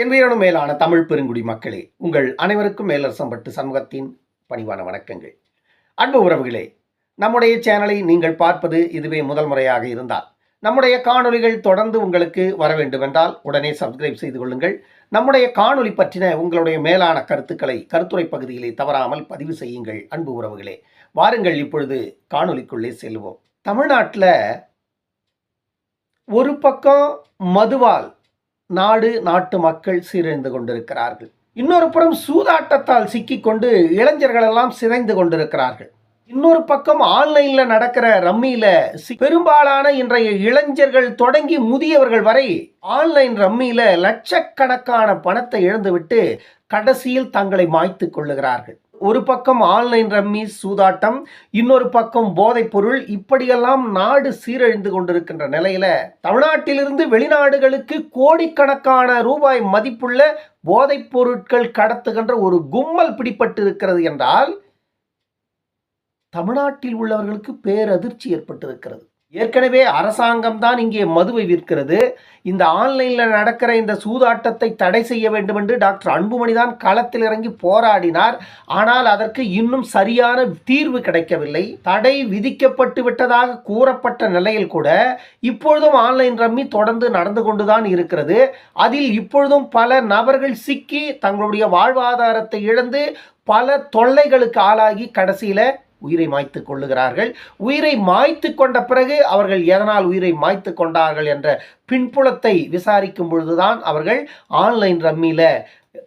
என் மேலான தமிழ் பெருங்குடி மக்களே. உங்கள் அனைவருக்கும் மேலரசம்பட்டு சமூகத்தின் பணிவான வணக்கங்கள். அன்பு உறவுகளே நம்முடைய சேனலை நீங்கள் பார்ப்பது இதுவே முதல் முறையாக இருந்தால் நம்முடைய காணொலிகள் தொடர்ந்து உங்களுக்கு வர வேண்டுமென்றால் உடனே சப்ஸ்கிரைப் செய்து கொள்ளுங்கள். நம்முடைய காணொளி பற்றின உங்களுடைய மேலான கருத்துக்களை கருத்துரை பகுதியிலே தவறாமல் பதிவு செய்யுங்கள் அன்பு உறவுகளே. வாருங்கள் இப்பொழுது காணொளிக்குள்ளே செல்வோம். தமிழ்நாட்டில் ஒரு பக்கம் மதுவால் நாடு நாட்டு மக்கள் சீரழிந்து கொண்டிருக்கிறார்கள். இன்னொரு புறம் சூதாட்டத்தால் சிக்கிக்கொண்டு இளைஞர்கள் எல்லாம் சிதைந்து கொண்டிருக்கிறார்கள். இன்னொரு பக்கம் ஆன்லைன்ல நடக்கிற ரம்மியில சி- பெரும்பாலான இன்றைய இளைஞர்கள் தொடங்கி முதியவர்கள் வரை ஆன்லைன் ரம்மியில லட்சக்கணக்கான பணத்தை இழந்துவிட்டு கடைசியில் தங்களை மாய்த்து கொள்ளுகிறார்கள். ஒரு பக்கம் ஆன்லைன் ரம்மி சூதாட்டம் இன்னொரு பக்கம் போதைப் பொருள் இப்படியெல்லாம் நாடு சீரழிந்து கொண்டிருக்கின்ற நிலையில தமிழ்நாட்டிலிருந்து வெளிநாடுகளுக்கு கோடிக்கணக்கான ரூபாய் மதிப்புள்ள போதைப் பொருட்கள் கடத்துகின்ற ஒரு கும்மல் பிடிபட்டு இருக்கிறது என்றால் தமிழ்நாட்டில் உள்ளவர்களுக்கு பேரதிர்ச்சி ஏற்பட்டிருக்கிறது. ஏற்கனவே அரசாங்கம் தான் இங்கே மதுவை விற்கிறது. இந்த ஆன்லைனில் நடக்கிற இந்த சூதாட்டத்தை தடை செய்ய வேண்டும் என்று டாக்டர் அன்புமணி தான் களத்தில் இறங்கி போராடினார். ஆனால் அதற்கு இன்னும் சரியான தீர்வு கிடைக்கவில்லை. தடை விதிக்கப்பட்டு விட்டதாக கூறப்பட்ட நிலையில் கூட இப்பொழுதும் ஆன்லைன் ரம்மி தொடர்ந்து நடந்து கொண்டுதான் இருக்கிறது. அதில் இப்பொழுதும் பல நபர்கள் சிக்கி தங்களுடைய வாழ்வாதாரத்தை இழந்து பல தொல்லைகளுக்கு ஆளாகி கடைசியில் உயிரை மாய்த்து கொள்ளுகிறார்கள். உயிரை மாய்த்து கொண்ட பிறகு அவர்கள் எதனால் உயிரை மாய்த்து கொண்டார்கள் என்ற பின்புலத்தை விசாரிக்கும் பொழுதுதான் அவர்கள் ஆன்லைன் ரம்மியில்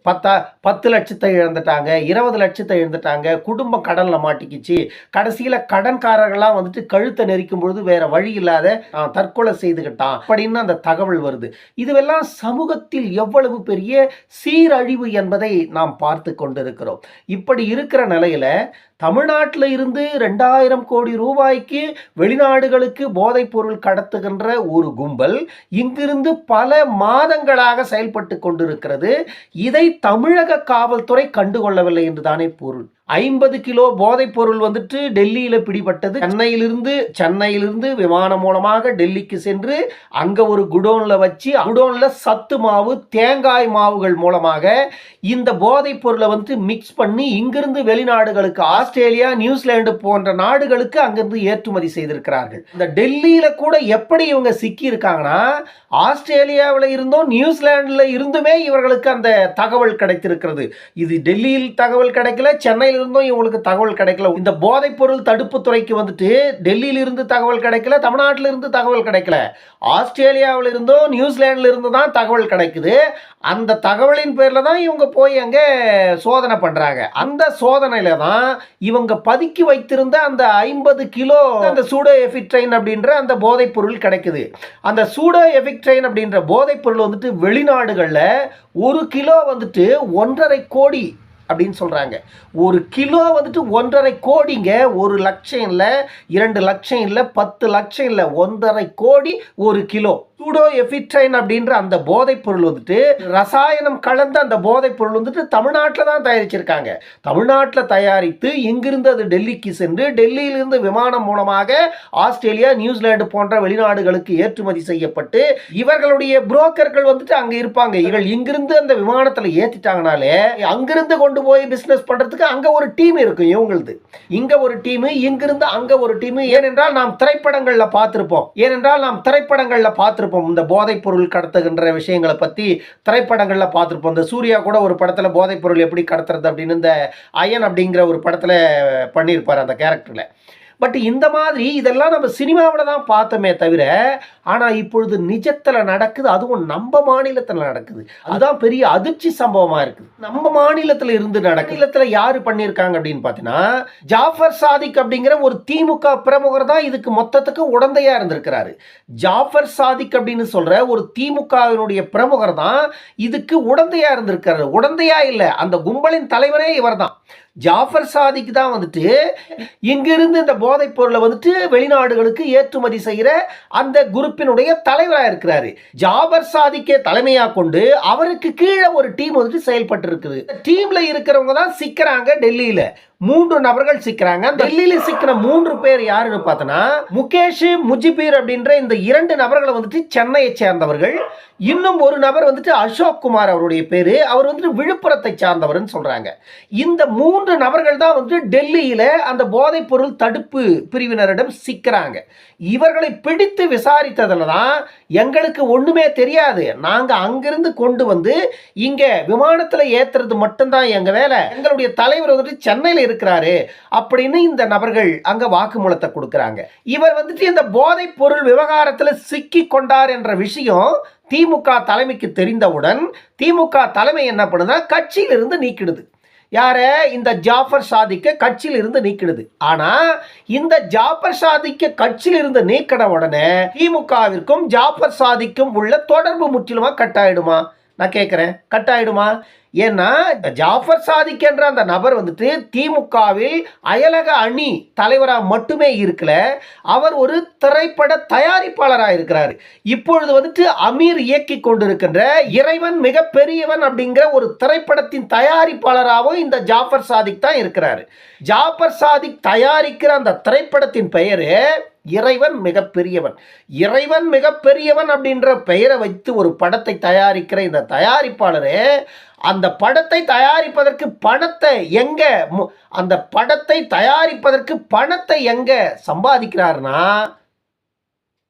பத்தா பத்து லட்சத்தை இழந்துட்டாங்க இருபது லட்சத்தை இழந்துட்டாங்க குடும்பம் கடனில் மாட்டிக்கிச்சு. கடைசியில் கடன்காரர்கள்லாம் வந்துட்டு கழுத்தை நெரிக்கும் பொழுது வேற வழி இல்லாத "நான் தற்கொலை செய்துக்கிட்டான் அப்படின்னு அந்த தகவல் வருது. இதுவெல்லாம் சமூகத்தில் எவ்வளவு பெரிய சீரழிவு என்பதை நாம் பார்த்து கொண்டிருக்கிறோம். இப்படி இருக்கிற நிலையில் தமிழ்நாட்டில் இருந்து ரெண்டாயிரம் கோடி ரூபாய்க்கு வெளிநாடுகளுக்கு போதைப் பொருள் கடத்துகின்ற ஒரு கும்பல் இங்கிருந்து பல மாதங்களாக செயல்பட்டு கொண்டிருக்கிறது. இதை தமிழக காவல்துறை கண்டுகொள்ளவில்லை என்றுதானே பொருள். ஐம்பது கிலோ போதைப் பொருள் வந்துட்டு டெல்லியில பிடிபட்டது. சென்னையிலிருந்து சென்னையிலிருந்து விமானம் மூலமாக டெல்லிக்கு சென்று அங்க ஒரு குடோன்ல வச்சு குடோன்ல சத்து மாவு தேங்காய் மாவுகள் மூலமாக இந்த போதைப் பொருளை வந்துட்டு மிக்ஸ் பண்ணி இங்கிருந்து வெளிநாடுகளுக்கு ஆஸ்திரேலியா நியூசிலாந்து போன்ற நாடுகளுக்கு அங்கிருந்து ஏற்றுமதி செய்திருக்கிறார்கள். இந்த டெல்லியில கூட எப்படி இவங்க சிக்கி இருக்காங்கன்னா ஆஸ்திரேலியாவில் இருந்தும் நியூசிலாண்டில் இருந்துமே இவர்களுக்கு அந்த தகவல் கிடைத்திருக்கிறது. இது டெல்லியில் தகவல் கிடைக்கல சென்னை இருந்தும் இவங்களுக்கு தகவல் கிடைக்கல. இந்த போதைப்பொருள் தடுப்பு துறைக்கு வந்துட்டு டெல்லியிலிருந்து தகவல் கிடைக்கல தமிழ்நாட்டிலிருந்து தகவல் கிடைக்கல. ஆஸ்திரேலியாவில் இருந்தோ இருந்து தான் தகவல் கிடைக்குது. அந்த தகவலின் பேரில் தான் இவங்க போய் அங்கே சோதனை பண்ணுறாங்க அந்த சோதனையில தான் இவங்க பதுக்கி வைத்திருந்த அந்த ஐம்பது கிலோ அந்த சூடோ எஃபிட்ரைன் அப்படின்ற அந்த போதைப்பொருள் கிடைக்குது. அந்த சூடோ எஃபிக்ட்ரைன் அப்படின்ற போதைப்பொருள் வந்துட்டு வெளிநாடுகளில் ஒரு கிலோ வந்துட்டு ஒன்றரை கோடி அப்படின்னு சொல்கிறாங்க ஒரு கிலோ வந்துட்டு ஒன்றரை கோடிங்க ஒரு லட்சம் இல்லை இரண்டு லட்சம் இல்லை பத்து லட்சம் இல்லை ஒன்றரை கோடி ஒரு கிலோ. சூடோ எஃபிட்ரைன் அப்படின்ற அந்த போதைப் பொருள் வந்துட்டு ரசாயனம் கலந்த அந்த போதைப் பொருள் வந்துட்டு தமிழ்நாட்டில் தான் தயாரிச்சிருக்காங்க. தமிழ்நாட்டில் தயாரித்து இங்கிருந்து அது டெல்லிக்கு சென்று டெல்லியிலிருந்து விமானம் மூலமாக ஆஸ்திரேலியா நியூசிலாந்து போன்ற வெளிநாடுகளுக்கு ஏற்றுமதி செய்யப்பட்டு இவர்களுடைய புரோக்கர்கள் வந்துட்டு அங்கே இருப்பாங்க. இவர்கள் இங்கிருந்து அந்த விமானத்தில் ஏற்றிட்டாங்கனாலே அங்கிருந்து கொண்டு போய் பிஸ்னஸ் பண்ணுறதுக்கு அங்கே ஒரு டீம் இருக்கும் இவங்களுது. இங்கே ஒரு டீமு இங்கிருந்து அங்கே ஒரு டீமு ஏனென்றால் நாம் திரைப்படங்களில் பார்த்துருப்போம். ஏனென்றால் நாம் திரைப்படங்களில் பார்த்துருப்போம். இந்த போதைப் பொருள் கடத்துகின்ற விஷயங்களை பற்றி திரைப்படங்களில் பார்த்துருப்போம். இந்த சூர்யா கூட ஒரு படத்தில் போதைப் பொருள் எப்படி கடத்துறது அப்படின்னு இந்த அயன் அப்படிங்கிற ஒரு படத்தில் பண்ணியிருப்பார் அந்த கேரக்டரில் பட் இந்த மாதிரி இதெல்லாம் நம்ம சினிமாவில் தான் பார்த்தோமே தவிர ஆனால் இப்பொழுது நிஜத்தில் நடக்குது அதுவும் நம்ம மாநிலத்தில் நடக்குது. அதுதான் பெரிய அதிர்ச்சி சம்பவமாக இருக்குது. நம்ம மாநிலத்தில் இருந்து நடக்குது. மாநிலத்தில் யார் பண்ணியிருக்காங்க அப்படின்னு பார்த்தீங்கன்னா ஜாஃபர் சாதிக் அப்படிங்கிற ஒரு திமுக பிரமுகர் தான் இதுக்கு மொத்தத்துக்கு உடந்தையாக இருந்திருக்கிறாரு. ஜாஃபர் சாதிக் அப்படின்னு சொல்கிற ஒரு திமுகவினுடைய பிரமுகர் தான் இதுக்கு உடந்தையாக இருந்திருக்கிறாரு. உடந்தையாக இல்லை அந்த கும்பலின் தலைவரே இவர் தான் ஜாஃபர் சாதிக் தான் வந்துட்டு இங்கிருந்து இந்த போதைப் பொருளை வந்துட்டு வெளிநாடுகளுக்கு ஏற்றுமதி செய்கிற அந்த குரூப்பினுடைய தலைவராக இருக்கிறாரு. ஜாபர் சாதிக்கே தலைமையாக கொண்டு அவருக்கு கீழே ஒரு டீம் வந்துட்டு செயல்பட்டு இருக்குது டீம்ல இருக்கிறவங்க தான் சிக்கிறாங்க டெல்லியில. மூன்று நபர்கள் சிக்கிறாங்க. டெல்லியில சிக்கிற மூன்று பேர் யாருன்னு பார்த்தோன்னா முகேஷ் முஜிபீர் அப்படின்ற இந்த இரண்டு நபர்களை வந்துட்டு சென்னையை சேர்ந்தவர்கள். இன்னும் ஒரு நபர் வந்துட்டு அசோக் குமார் அவருடைய பேரு. அவர் வந்துட்டு விழுப்புரத்தை சார்ந்தவர்னு சொல்றாங்க. இந்த மூணு மூன்று நபர்கள் தான் வந்து டெல்லியில் அந்த போதைப் பொருள் தடுப்பு பிரிவினரிடம் சிக்கிறாங்க. இவர்களை பிடித்து விசாரித்ததில் தான் எங்களுக்கு ஒன்றுமே தெரியாது. நாங்கள் அங்கிருந்து கொண்டு வந்து இங்கே விமானத்தில் ஏற்றுறது மட்டும்தான் எங்கள் வேலை. எங்களுடைய தலைவர் வந்துட்டு சென்னையில் இருக்கிறாரு அப்படின்னு இந்த நபர்கள் அங்கே வாக்குமூலத்தை கொடுக்குறாங்க. இவர் வந்துட்டு இந்த போதைப் பொருள் விவகாரத்தில் சிக்கி கொண்டார் என்ற விஷயம் திமுக தலைமைக்கு தெரிந்தவுடன் திமுக தலைமை என்ன பண்ணுதுன்னா கட்சியிலிருந்து நீக்கிடுது. யார? இந்த ஜாஃபர் சாதிக்க கட்சியில் இருந்து நீக்கிடுது. ஆனா இந்த ஜாஃபர் சாதிக்க கட்சியில் இருந்து நீக்கின உடனே திமுகவிற்கும் ஜாஃபர் சாதிக்கும் உள்ள தொடர்பு முற்றிலுமா கட் ஆயிடுமா நான் கேட்குறேன் கட் ஆயிடுமா ஏன்னா இந்த ஜாஃபர் சாதிக் என்ற அந்த நபர் வந்துட்டு திமுகவில் அயலக அணி தலைவராக மட்டுமே இருக்கல அவர் ஒரு திரைப்பட தயாரிப்பாளராக இருக்கிறார். இப்பொழுது வந்துட்டு அமீர் இயக்கி கொண்டிருக்கின்ற இறைவன் மிக பெரியவன் அப்படிங்கிற ஒரு திரைப்படத்தின் தயாரிப்பாளராகவும் இந்த ஜாஃபர் சாதிக் தான் இருக்கிறார். ஜாஃபர் சாதிக் தயாரிக்கிற அந்த திரைப்படத்தின் பெயரு இறைவன் மிகப்பெரியவன். இறைவன் மிகப்பெரியவன் அப்படின்ற பெயரை வைத்து ஒரு படத்தை தயாரிக்கிற இந்த தயாரிப்பாளரே அந்த படத்தை தயாரிப்பதற்கு பணத்தை எங்க மு- அந்த படத்தை தயாரிப்பதற்கு பணத்தை எங்க சம்பாதிக்கிறார்னா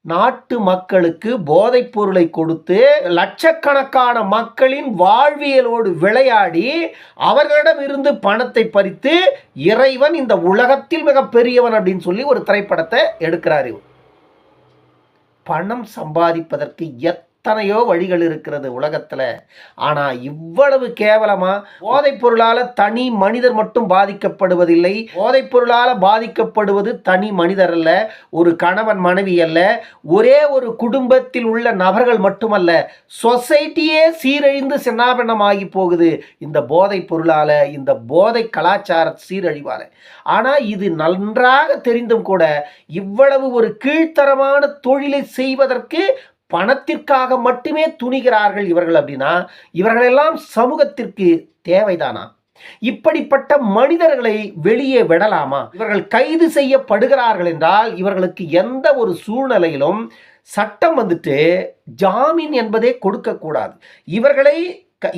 நாட்டு மக்களுக்கு போதைப் பொருளை கொடுத்து லட்சக்கணக்கான மக்களின் வாழ்வியலோடு விளையாடி அவர்களிடம் இருந்து பணத்தை பறித்து இறைவன் இந்த உலகத்தில் மிகப்பெரியவன் அப்படின்னு சொல்லி ஒரு திரைப்படத்தை எடுக்கிறார் பணம் சம்பாதிப்பதற்கு எத்தனையோ வழிகள் இருக்கிறது உலகத்தில். ஆனால் இவ்வளவு கேவலமா போதைப் பொருளால் தனி மனிதர் மட்டும் பாதிக்கப்படுவதில்லை. போதைப் பொருளால் பாதிக்கப்படுவது தனி மனிதர் அல்ல ஒரு கணவன் மனைவி அல்ல ஒரே ஒரு குடும்பத்தில் உள்ள நபர்கள் மட்டுமல்ல. சொசைட்டியே சீரழிந்து சின்னாபின்னமாகி போகுது இந்த போதைப் பொருளால் இந்த போதை கலாச்சார சீரழிவால். ஆனால் இது நன்றாக தெரிந்தும் கூட இவ்வளவு ஒரு கீழ்த்தரமான தொழிலை செய்வதற்கு பணத்திற்காக மட்டுமே துணிகிறார்கள் இவர்கள் அப்படின்னா இவர்களெல்லாம் சமூகத்திற்கு தேவைதானா? இப்படிப்பட்ட மனிதர்களை வெளியே விடலாமா? இவர்கள் கைது செய்யப்படுகிறார்கள் என்றால் இவர்களுக்கு எந்த ஒரு சூழ்நிலையிலும் சட்டம் வந்துட்டு ஜாமீன் என்பதே கொடுக்கக்கூடாது. இவர்களை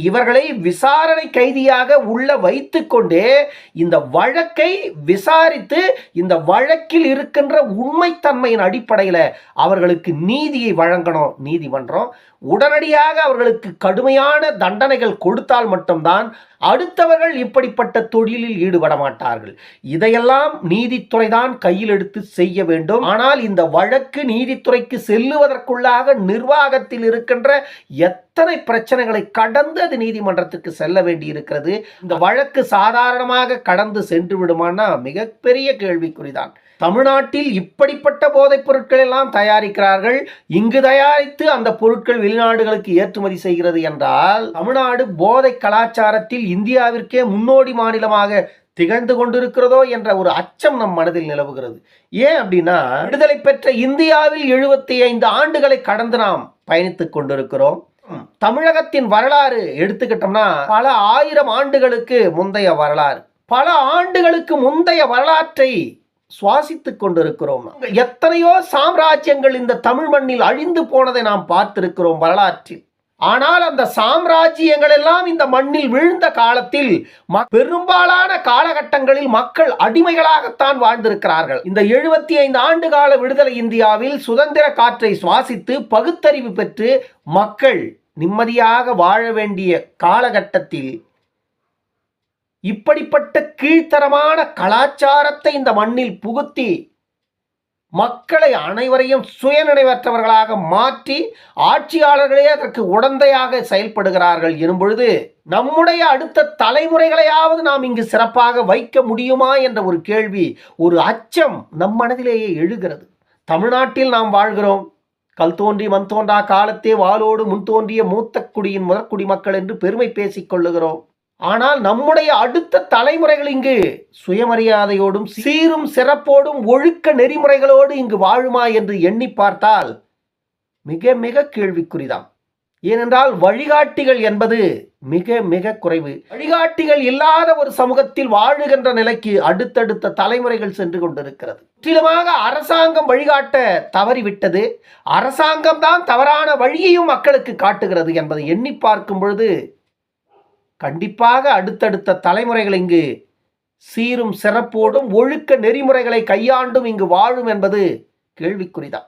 இவர்களை விசாரணை கைதியாக உள்ள வைத்துக்கொண்டே இந்த வழக்கை விசாரித்து இந்த வழக்கில் இருக்கின்ற உண்மைத்தன்மையின் அடிப்படையில் அவர்களுக்கு நீதியை வழங்கணும் நீதிமன்றம். உடனடியாக அவர்களுக்கு கடுமையான தண்டனைகள் கொடுத்தால் மட்டும்தான் அடுத்தவர்கள் இப்படிப்பட்ட தொழிலில் ஈடுபட மாட்டார்கள் இதையெல்லாம் நீதித்துறை தான் கையில் எடுத்து செய்ய வேண்டும். ஆனால் இந்த வழக்கு நீதித்துறைக்கு செல்லுவதற்குள்ளாக நிர்வாகத்தில் இருக்கின்ற எத்தனை பிரச்சனைகளை கடந்து அது நீதிமன்றத்துக்கு செல்ல வேண்டி இருக்கிறது இந்த வழக்கு சாதாரணமாக கடந்து சென்று விடுமானா மிகப்பெரிய கேள்விக்குறிதான். தமிழ்நாட்டில் இப்படிப்பட்ட போதைப் பொருட்கள் எல்லாம் தயாரிக்கிறார்கள். இங்கு தயாரித்து அந்த பொருட்கள் வெளிநாடுகளுக்கு ஏற்றுமதி செய்கிறது என்றால் தமிழ்நாடு போதை கலாச்சாரத்தில் இந்தியாவிற்கே முன்னோடி மாநிலமாக திகழ்ந்து கொண்டிருக்கிறதோ என்ற ஒரு அச்சம் நம் மனதில் நிலவுகிறது. ஏன் அப்படின்னா விடுதலை பெற்ற இந்தியாவில் எழுபத்தி ஐந்து ஆண்டுகளை கடந்து நாம் பயணித்துக் கொண்டிருக்கிறோம். தமிழகத்தின் வரலாறு எடுத்துக்கிட்டோம்னா பல ஆயிரம் ஆண்டுகளுக்கு முந்தைய வரலாறு. பல ஆண்டுகளுக்கு முந்தைய வரலாற்றை சுவாசித்து கொண்டிருக்கிறோம். எத்தனையோ சாம்ராஜ்யங்கள் இந்த தமிழ் மண்ணில் அழிந்து போனதை நாம் பார்த்திருக்கிறோம் வரலாற்றில். ஆனால் அந்த சாம்ராஜ்யங்கள் எல்லாம் இந்த மண்ணில் விழுந்த காலத்தில் ம- பெரும்பாலான காலகட்டங்களில் மக்கள் அடிமைகளாகத்தான் வாழ்ந்திருக்கிறார்கள். இந்த எழுபத்தி ஐந்து ஆண்டு கால விடுதலை இந்தியாவில் சுதந்திர காற்றை சுவாசித்து பகுத்தறிவு பெற்று மக்கள் நிம்மதியாக வாழ வேண்டிய காலகட்டத்தில் இப்படிப்பட்ட கீழ்த்தரமான கலாச்சாரத்தை இந்த மண்ணில் புகுத்தி மக்களை அனைவரையும் சுயநினைவற்றவர்களாக மாற்றி ஆட்சியாளர்களே அதற்கு உடந்தையாக செயல்படுகிறார்கள் எனும்பொழுது நம்முடைய அடுத்த தலைமுறைகளையாவது நாம் இங்கு சிறப்பாக வைக்க முடியுமா என்ற ஒரு கேள்வி ஒரு அச்சம் நம் மனதிலேயே எழுகிறது. தமிழ்நாட்டில் நாம் வாழ்கிறோம். கல் தோன்றி மண் தோன்றா காலத்தே வாளோடு முன் தோன்றிய மூத்த குடியின் முதற்குடி மக்கள் என்று பெருமை பேசிக் கொள்ளுகிறோம். ஆனால் நம்முடைய அடுத்த தலைமுறைகள் இங்கு சுயமரியாதையோடும் சீரும் சிறப்போடும் ஒழுக்க நெறிமுறைகளோடு இங்கு வாழுமா என்று எண்ணி பார்த்தால் மிக மிக கேள்விக்குறிதான் ஏனென்றால் வழிகாட்டிகள் என்பது மிக மிக குறைவு. வழிகாட்டிகள் இல்லாத ஒரு சமூகத்தில் வாழுகின்ற நிலைக்கு அடுத்தடுத்த தலைமுறைகள் சென்று கொண்டிருக்கிறது. முற்றிலுமாக அரசாங்கம் வழிகாட்ட தவறிவிட்டது. அரசாங்கம் தான் தவறான வழியையும் மக்களுக்கு காட்டுகிறது என்பதை எண்ணி பார்க்கும் பொழுது கண்டிப்பாக அடுத்தடுத்த தலைமுறைகள் இங்கு சீரும் சிறப்போடும் ஒழுக்க நெறிமுறைகளை கையாண்டும் இங்கு வாழும் என்பது கேள்விக்குறிதான்.